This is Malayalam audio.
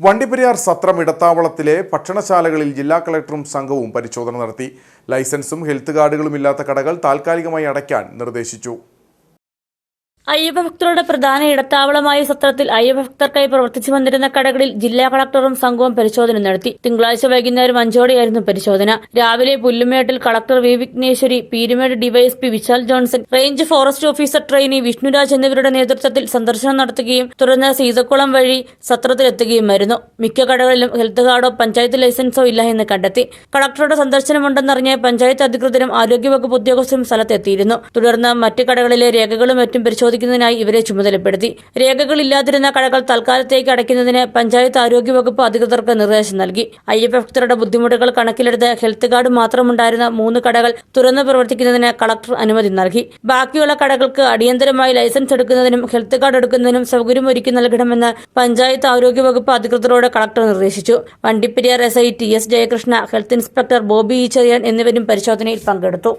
വണ്ടിപ്പെരിയാർ സത്രം ഇടത്താവളത്തിലെ ഭക്ഷണശാലകളിൽ ജില്ലാ കളക്ടറും സംഘവും പരിശോധന നടത്തി. ലൈസൻസും ഹെൽത്ത് കാർഡുകളും ഇല്ലാത്ത കടകൾ താൽക്കാലികമായി അടയ്ക്കാൻ നിർദ്ദേശിച്ചു. അയ്യപ്പഭക്തരുടെ പ്രധാന ഇടത്താവളമായ സത്രത്തിൽ അയ്യപ്പഭക്തർക്കായി പ്രവർത്തിച്ചു വന്നിരുന്ന കടകളിൽ ജില്ലാ കളക്ടറും സംഘവും പരിശോധന നടത്തി. തിങ്കളാഴ്ച വൈകുന്നേരം അഞ്ചോടെയായിരുന്നു പരിശോധന. രാവിലെ പുല്ലുമേട്ടിൽ collector V. Vigneshwari Peerumedu DYSP Vishal Johnson range forest officer trainee Vishnuraj എന്നിവരുടെ നേതൃത്വത്തിൽ സന്ദർശനം നടത്തുകയും തുടർന്ന് സീതക്കുളം വഴി സത്രത്തിലെത്തുകയുമായിരുന്നു. മിക്ക കടകളിലും ഹെൽത്ത് കാർഡോ പഞ്ചായത്ത് ലൈസൻസോ ഇല്ല എന്ന് കണ്ടെത്തി. കളക്ടറുടെ സന്ദർശനമുണ്ടെന്നറിഞ്ഞ് പഞ്ചായത്ത് അധികൃതരും ആരോഗ്യവകുപ്പ് ഉദ്യോഗസ്ഥരും സ്ഥലത്തെത്തിയിരുന്നു. തുടർന്ന് മറ്റ് കടകളിലെ രേഖകളും മറ്റും പരിശോധിക്കുന്നതിനായി ഇവരെ ചുമതലപ്പെടുത്തി. രേഖകളില്ലാതിരുന്ന കടകൾ തൽക്കാലത്തേക്ക് അടയ്ക്കുന്നതിന് പഞ്ചായത്ത് ആരോഗ്യവകുപ്പ് അധികൃതർക്ക് നിർദ്ദേശം നൽകി. അയ്യപ്പഭക്തരുടെ ബുദ്ധിമുട്ടുകൾ കണക്കിലെടുത്ത് ഹെൽത്ത് കാർഡ് മാത്രമുണ്ടായിരുന്ന മൂന്ന് കടകൾ തുറന്നു പ്രവർത്തിക്കുന്നതിന് കളക്ടർ അനുമതി നൽകി. ബാക്കിയുള്ള കടകൾക്ക് അടിയന്തരമായി ലൈസൻസ് എടുക്കുന്നതിനും ഹെൽത്ത് കാർഡ് എടുക്കുന്നതിനും സൗകര്യമൊരുക്കി നൽകണമെന്ന് പഞ്ചായത്ത് ആരോഗ്യവകുപ്പ് അധികൃതരോട് കളക്ടർ നിർദ്ദേശിച്ചു. Vandiperiyar S I T S Jayakrishna health inspector Bobby ഈച്ചറിയാൻ എന്നിവരും പരിശോധനയിൽ പങ്കെടുത്തു.